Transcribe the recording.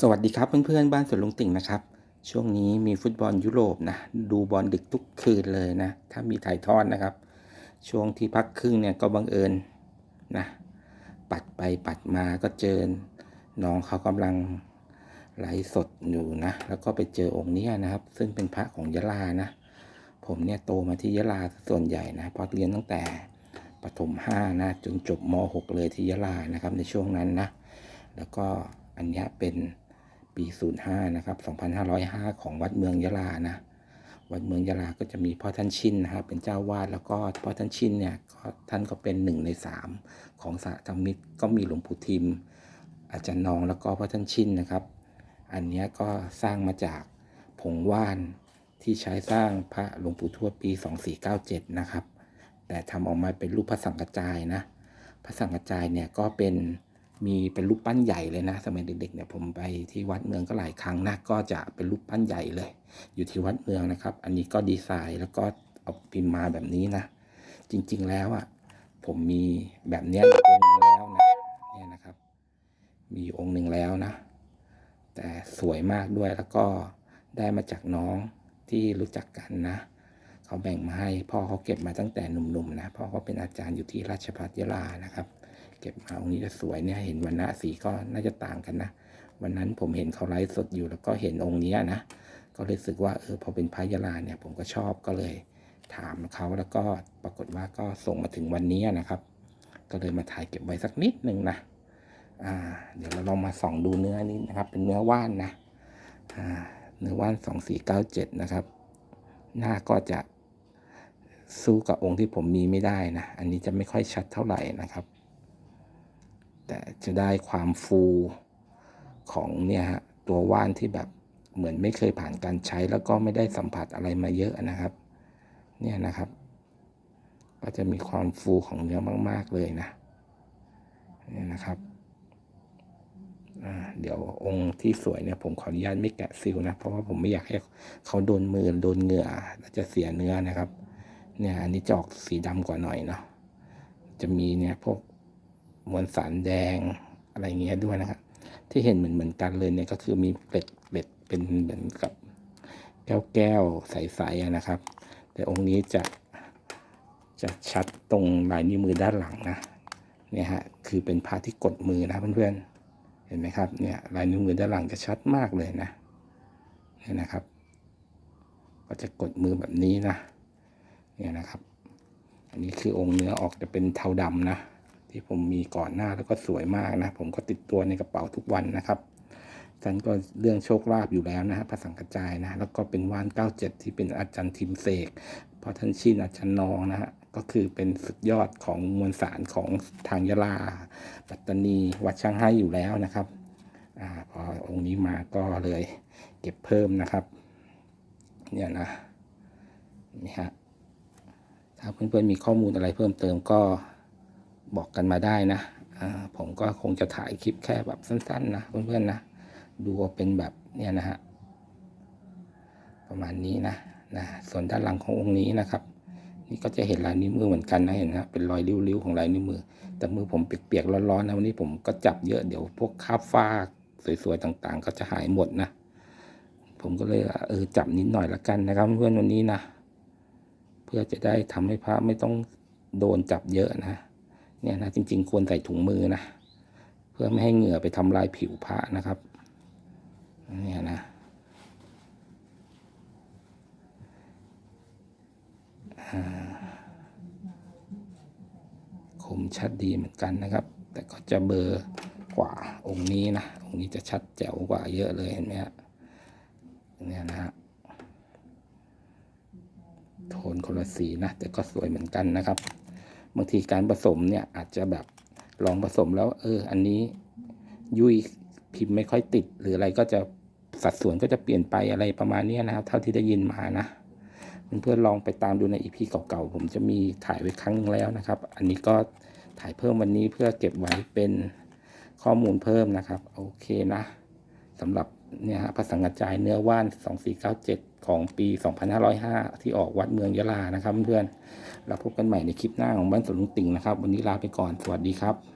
สวัสดีครับเพื่อนๆบ้านสวนลุงติ่งนะครับ ช่วงนี้มีฟุตบอลยุโรปนะ ดูบอลดึกทุกคืนเลยนะ ถ้ามีถ่ายทอดนะครับ ช่วงที่พักครึ่งเนี่ยก็บังเอิญนะ ปัดไปปัดมาก็เจอน้องเขากำลังไลฟ์สดอยู่นะ แล้วก็ไปเจอองค์นี้นะครับ ซึ่งเป็นพระของยะลานะ ผมเนี่ยโตมาที่ยะลาส่วนใหญ่นะเพราะเรียนตั้งแต่ประถมห้านะจนจบม .6 เลยที่ยะลานะครับในช่วงนั้นนะ แล้วก็อันนี้เป็น ปี 05 นะครับ 2505 ของวัดเมืองยะลานะ วัดเมืองยะลาก็จะมีพ่อท่านชินนะครับเป็นเจ้าวาดแล้วก็พ่อท่านชินเนี่ยท่านก็เป็นหนึ่งในสามของสาธรรมิตรก็มีหลวงปู่ทิม อาจารย์นองแล้วก็พ่อท่านชินนะครับ อันนี้ก็สร้างมาจากผงว่านที่ใช้สร้างพระหลวงปู่ทวดปี 2497 นะครับ แต่ทำออกมาเป็นรูปพระสังกระจายนะ พระสังกระจายเนี่ยก็เป็น มีเป็นรูปปั้นใหญ่เลยนะ สมัยเด็กๆเนี่ยผมไปที่วัดเมืองก็หลายครั้งนะก็จะเป็นรูปปั้นใหญ่เลย อยู่ที่วัดเมืองนะครับ อันนี้ก็ดีไซน์แล้วก็เอาพิมพ์มาแบบนี้นะ จริงๆแล้วอะผมมีแบบเนี้ยองค์นึงแล้วนะเนี่ยนะครับ มีองค์หนึ่งแล้วนะ แต่สวยมากด้วยแล้วก็ได้มาจากน้องที่รู้จักกันนะเขาแบ่งมาให้พ่อเขาเก็บมาตั้งแต่หนุ่มๆนะพ่อเขาเป็นอาจารย์อยู่ที่ราชภัฏยะลานะครับ เก็บมาองค์นี้จะสวยเนี่ยเห็นวันณะสีก็น่าจะต่างกันนะ วันนั้นผมเห็นเขาไลฟ์สดอยู่แล้วก็เห็นองค์นี้นะ ก็เลยรู้สึกว่าเออพอเป็นพระยะลาเนี่ย ผมก็ชอบก็เลยถามเขาแล้วก็ปรากฏว่าก็ส่งมาถึงวันนี้นะครับ ก็เลยมาถ่ายเก็บไว้สักนิดหนึ่งนะอ่า เดี๋ยวเราลองมาส่องดูเนื้อนี้นะครับ เป็นเนื้อว่านนะอ่าเนื้อว่านสองสี่เก้าเจ็ดนะครับ หน้าก็จะสู้กับองค์ที่ผมมีไม่ได้นะ อันนี้จะไม่ค่อยชัดเท่าไหร่นะครับ แต่จะได้ความฟูของเนี่ยฮะตัวว่านที่แบบเหมือนไม่เคยผ่านการใช้แล้วก็ไม่ได้สัมผัสอะไรมาเยอะนะครับ เนี่ยนะครับ ก็จะมีความฟูของเนื้อมาก ๆเลยนะเนี่ยนะครับเดี๋ยวองค์ที่สวยเนี่ยผมขออนุญาตไม่แกะซิลนะ เพราะว่าผมไม่อยากให้เขาโดนมือโดนเหงื่อแล้วจะเสียเนื้อนะครับ เนี่ยอันนี้จออกสีดำกว่าหน่อยเนาะจะมีเนี่ยพวก มวลสารแดงอะไรเงี้ยด้วยนะครับที่เห็นเหมือนเหมือนกันเลยเนี่ยก็คือมีเกล็ดเกล็ดเป็นเหมือนกับแก้วแก้วใสๆนะครับ แต่องค์นี้จะจะชัดตรงลายนิ้วมือด้านหลังนะเนี่ยฮะคือเป็นพระที่กดมือนะเพื่อนๆเห็นไหมครับเนี่ยลายนิ้วมือด้านหลังจะชัดมากเลยนะเนี่ยนะครับ ก็จะกดมือแบบนี้นะเนี่ยนะครับ อันนี้คือองค์เนื้อออกจะเป็นเทาดำนะ ที่ผมมีก่อนหน้าแล้วก็สวยมากนะ ผมก็ติดตัวในกระเป๋าทุกวันนะครับท่านก็เรื่องโชคลาภอยู่แล้วนะฮะพระสังกระจายนะ แล้วก็เป็นว่าน 97 ที่เป็นอาจารย์ทิมเสกพราะท่านชินอาจารย์นองนะฮะก็คือเป็นสุดยอดของมวลสารของทางยะลา ปัตตานี วัดช่างให้อยู่แล้วนะครับอาพอองค์นี้มาก็เลยเก็บเพิ่มนะครับ เนี่ยนะนี่ฮะถ้าเพื่อนๆมีข้อมูลอะไรเพิ่มเติมก็ บอกกันมาได้นะผมก็คงจะถ่ายคลิปแค่แบบสั้นๆนะเพื่อนๆนะ ดูเป็นแบบเนี่ยนะฮะประมาณนี้นะนะส่วนด้านหลังขององค์นี้นะครับ นี่ก็จะเห็นลายนิ้วมือเหมือนกันนะเห็นนะเป็นรอยริ้วๆของลายนิ้วมือ แต่มือผมเปียกๆร้อนๆนะวันนี้ผมก็จับเยอะเดี๋ยวพวกคราบฝ้าสวยๆต่างๆ ก็จะหายหมดนะผมก็เลยเออจับนิดหน่อยละกันนะครับเพื่อนวันนี้นะเพื่อจะได้ทำให้พระไม่ต้องโดนจับเยอะนะ เนี่ยนะจริง ๆ ควรใส่ถุงมือนะ เพื่อไม่ให้เหงื่อไปทำลายผิวพระนะครับ เนี่ยนะคมชัดดีเหมือนกันนะครับ แต่ก็จะเบอร์กว่าองค์นี้นะ องค์นี้จะชัดแจ๋วกว่าเยอะเลยเห็นไหมฮะเนี่ยนะฮะโทนคนละสีนะ แต่ก็สวยเหมือนกันนะครับ บางทีการผสมเนี่ยอาจจะแบบลองผสมแล้ว เออ อันนี้ยุยพิมพ์ไม่ค่อยติด หรืออะไรก็จะสัดส่วนก็จะเปลี่ยนไปอะไรประมาณนี้นะครับ เท่าที่ได้ยินมานะเพื่อนๆลองไปตามดูในอีพีเก่าๆผมจะมีถ่ายไว้ครั้งนึงแล้วนะครับ อันนี้ก็ถ่ายเพิ่มวันนี้เพื่อเก็บไว้เป็นข้อมูลเพิ่มนะครับ โอเคนะสำหรับ เนี่ยฮะภาษากระจายเนื้อว่าน2497ของปี2505ที่ออกวัดเมืองยะลานะครับเพื่อนๆเราพบกันใหม่ในคลิปหน้าของบ้านสวนลุงติ่งนะครับ วันนี้ลาไปก่อนสวัสดีครับ